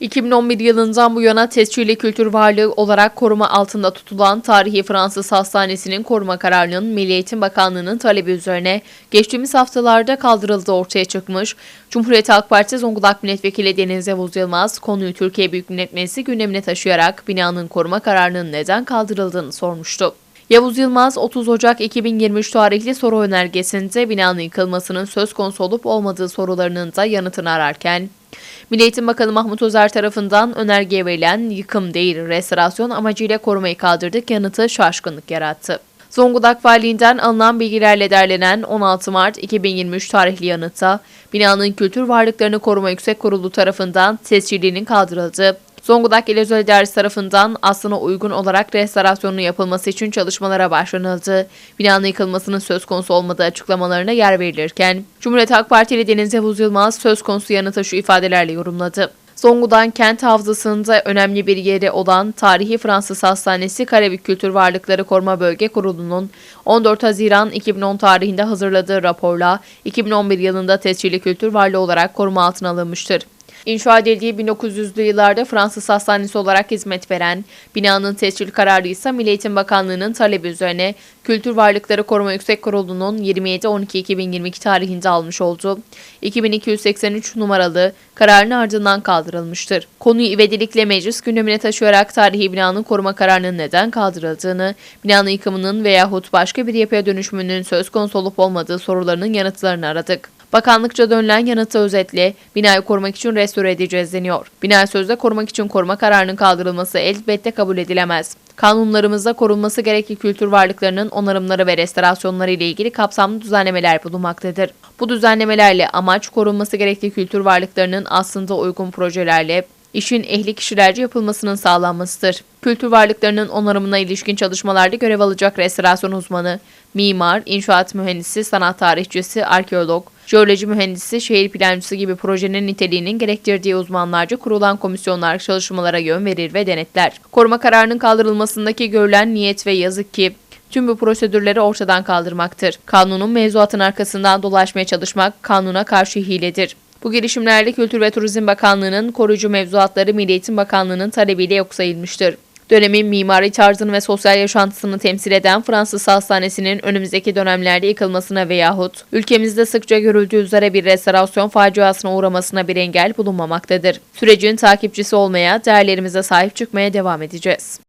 2011 yılından bu yana tescilli kültür varlığı olarak koruma altında tutulan tarihi Fransız Hastanesi'nin koruma kararının Milli Eğitim Bakanlığı'nın talebi üzerine geçtiğimiz haftalarda kaldırıldığı ortaya çıkmış. Cumhuriyet Halk Partisi Zonguldak Milletvekili Deniz Yavuz Yılmaz konuyu Türkiye Büyük Millet Meclisi gündemine taşıyarak binanın koruma kararının neden kaldırıldığını sormuştu. Yavuz Yılmaz 30 Ocak 2023 tarihli soru önergesinde binanın yıkılmasının söz konusu olup olmadığı sorularının da yanıtını ararken, Milli Eğitim Bakanı Mahmut Özer tarafından önergeye verilen yıkım değil restorasyon amacıyla korumayı kaldırdık yanıtı şaşkınlık yarattı. Zonguldak Valiliğinden alınan bilgilerle derlenen 16 Mart 2023 tarihli yanıtta binanın kültür varlıklarını koruma yüksek kurulu tarafından tescilinin kaldırıldığı, Zonguldak İl Özel İdaresi tarafından aslına uygun olarak restorasyonun yapılması için çalışmalara başlanıldı. Binanın yıkılmasının söz konusu olmadığı açıklamalarına yer verilirken, Cumhuriyet Halk Partili Deniz Yavuz Yılmaz söz konusu yanıtı şu ifadelerle yorumladı. Zonguldak kent havzasında önemli bir yeri olan Tarihi Fransız Hastanesi Karabük Kültür Varlıkları Koruma Bölge Kurulu'nun 14 Haziran 2010 tarihinde hazırladığı raporla 2011 yılında tescilli kültür varlığı olarak koruma altına alınmıştır. İnşa edildiği 1900'lü yıllarda Fransız hastanesi olarak hizmet veren, binanın tescil kararı ise Milli Eğitim Bakanlığı'nın talebi üzerine Kültür Varlıkları Koruma Yüksek Kurulu'nun 27-12-2022 tarihinde almış olduğu 2283 numaralı kararın ardından kaldırılmıştır. Konuyu ivedilikle meclis gündemine taşıyarak tarihi binanın koruma kararının neden kaldırıldığını, binanın yıkımının veyahut başka bir yapıya dönüşümünün söz konusu olup olmadığı sorularının yanıtlarını aradık. Bakanlıkça dönülen yanıtı özetle binayı korumak için restore edeceğiz deniyor. Binayı sözde korumak için koruma kararının kaldırılması elbette kabul edilemez. Kanunlarımızda korunması gerekli kültür varlıklarının onarımları ve restorasyonları ile ilgili kapsamlı düzenlemeler bulunmaktadır. Bu düzenlemelerle amaç korunması gerekli kültür varlıklarının aslında uygun projelerle işin ehli kişilerce yapılmasının sağlanmasıdır. Kültür varlıklarının onarımına ilişkin çalışmalarda görev alacak restorasyon uzmanı, mimar, inşaat mühendisi, sanat tarihçisi, arkeolog, jeoloji mühendisi, şehir plancısı gibi projenin niteliğinin gerektirdiği uzmanlarca kurulan komisyonlar çalışmalara yön verir ve denetler. Koruma kararının kaldırılmasındaki görülen niyet ve yazık ki tüm bu prosedürleri ortadan kaldırmaktır. Kanunun mevzuatın arkasından dolaşmaya çalışmak kanuna karşı hiledir. Bu girişimlerde Kültür ve Turizm Bakanlığı'nın koruyucu mevzuatları Milli Eğitim Bakanlığı'nın talebiyle yok sayılmıştır. Dönemin mimari tarzını ve sosyal yaşantısını temsil eden Fransız Hastanesi'nin önümüzdeki dönemlerde yıkılmasına veyahut ülkemizde sıkça görüldüğü üzere bir restorasyon faciasına uğramasına bir engel bulunmamaktadır. Sürecin takipçisi olmaya, değerlerimize sahip çıkmaya devam edeceğiz.